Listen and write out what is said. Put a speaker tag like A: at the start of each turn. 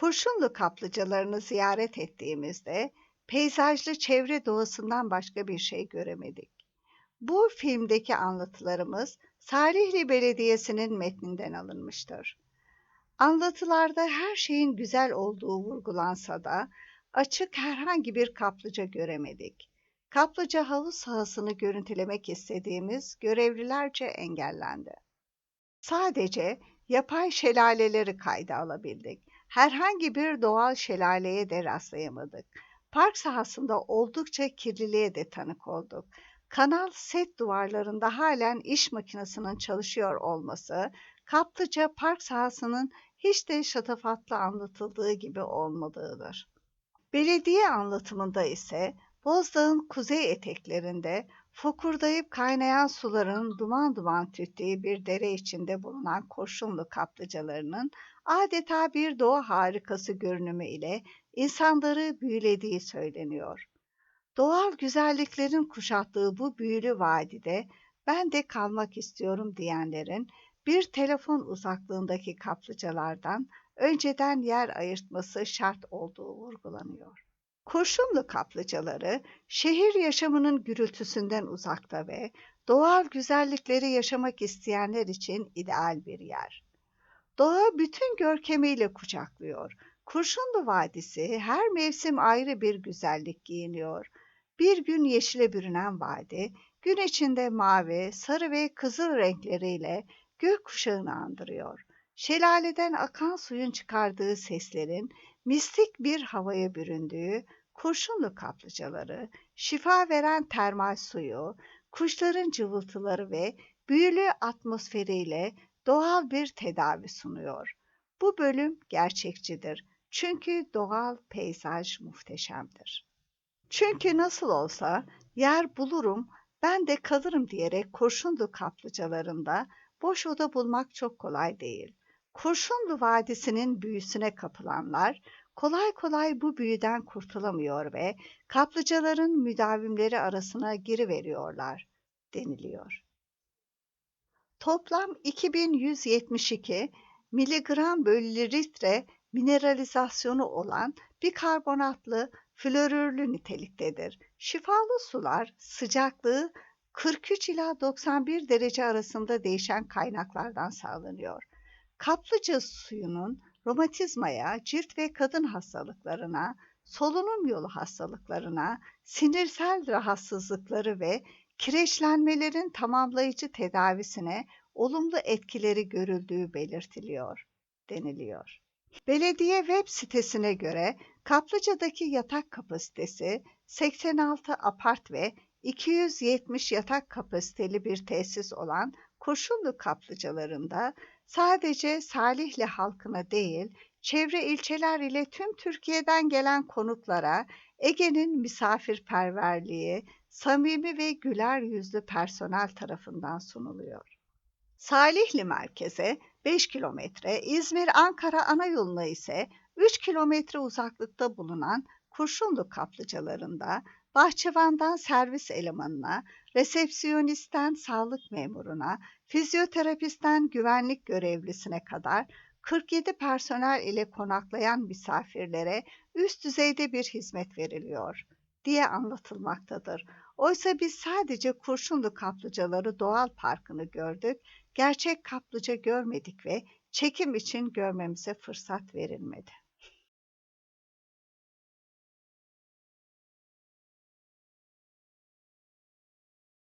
A: Kurşunlu kaplıcalarını ziyaret ettiğimizde peyzajlı çevre doğasından başka bir şey göremedik. Bu filmdeki anlatılarımız Salihli Belediyesi'nin metninden alınmıştır. Anlatılarda her şeyin güzel olduğu vurgulansa da açık herhangi bir kaplıca göremedik. Kaplıca havuz sahasını görüntülemek istediğimiz görevlilerce engellendi. Sadece yapay şelaleleri kayda alabildik. Herhangi bir doğal şelaleye de rastlayamadık. Park sahasında oldukça kirliliğe de tanık olduk. Kanal set duvarlarında halen iş makinesinin çalışıyor olması, kaplıca park sahasının hiç de şatafatlı anlatıldığı gibi olmadığıdır. Belediye anlatımında ise Bozdağ'ın kuzey eteklerinde fokurdayıp kaynayan suların duman duman tüttüğü bir dere içinde bulunan kurşunlu kaplıcalarının adeta bir doğa harikası görünümü ile insanları büyülediği söyleniyor. Doğal güzelliklerin kuşattığı bu büyülü vadide ben de kalmak istiyorum diyenlerin bir telefon uzaklığındaki kaplıcalardan önceden yer ayırtması şart olduğu vurgulanıyor. Kurşunlu kaplıcaları şehir yaşamının gürültüsünden uzakta ve doğal güzellikleri yaşamak isteyenler için ideal bir yer. Doğa bütün görkemiyle kucaklıyor. Kurşunlu Vadisi her mevsim ayrı bir güzellik giyiniyor. Bir gün yeşile bürünen vadi, gün içinde mavi, sarı ve kızıl renkleriyle gök kuşağını andırıyor. Şelaleden akan suyun çıkardığı seslerin mistik bir havaya büründüğü kurşunlu kaplıcaları, şifa veren termal suyu, kuşların cıvıltıları ve büyülü atmosferiyle doğal bir tedavi sunuyor. Bu bölüm gerçekçidir. Çünkü doğal peyzaj muhteşemdir. Çünkü nasıl olsa yer bulurum, ben de kalırım diyerek Kurşunlu kaplıcalarında boş oda bulmak çok kolay değil. Kurşunlu Vadisi'nin büyüsüne kapılanlar kolay kolay bu büyüden kurtulamıyor ve kaplıcaların müdavimleri arasına giriveriyorlar deniliyor. Toplam 2172 miligram bölü litre mineralizasyonu olan bikarbonatlı florürlü niteliktedir. Şifalı sular sıcaklığı 43 ila 91 derece arasında değişen kaynaklardan sağlanıyor. Kaplıca suyunun romatizmaya, cilt ve kadın hastalıklarına, solunum yolu hastalıklarına, sinirsel rahatsızlıkları ve kireçlenmelerin tamamlayıcı tedavisine olumlu etkileri görüldüğü belirtiliyor, deniliyor. Belediye web sitesine göre Kaplıca'daki yatak kapasitesi 86 apart ve 270 yatak kapasiteli bir tesis olan Kurşunlu kaplıcalarında sadece Salihli halkına değil, çevre ilçeler ile tüm Türkiye'den gelen konuklara Ege'nin misafirperverliği, samimi ve güler yüzlü personel tarafından sunuluyor. Salihli merkeze 5 kilometre, İzmir-Ankara ana yoluna ise 3 kilometre uzaklıkta bulunan Kurşunlu kaplıcalarında bahçıvandan servis elemanına, resepsiyonistten sağlık memuruna, fizyoterapistten güvenlik görevlisine kadar 47 personel ile konaklayan misafirlere üst düzeyde bir hizmet veriliyor diye anlatılmaktadır. Oysa biz sadece Kurşunlu Kaplıcaları Doğal Parkı'nı gördük, gerçek kaplıca görmedik ve çekim için görmemize fırsat verilmedi.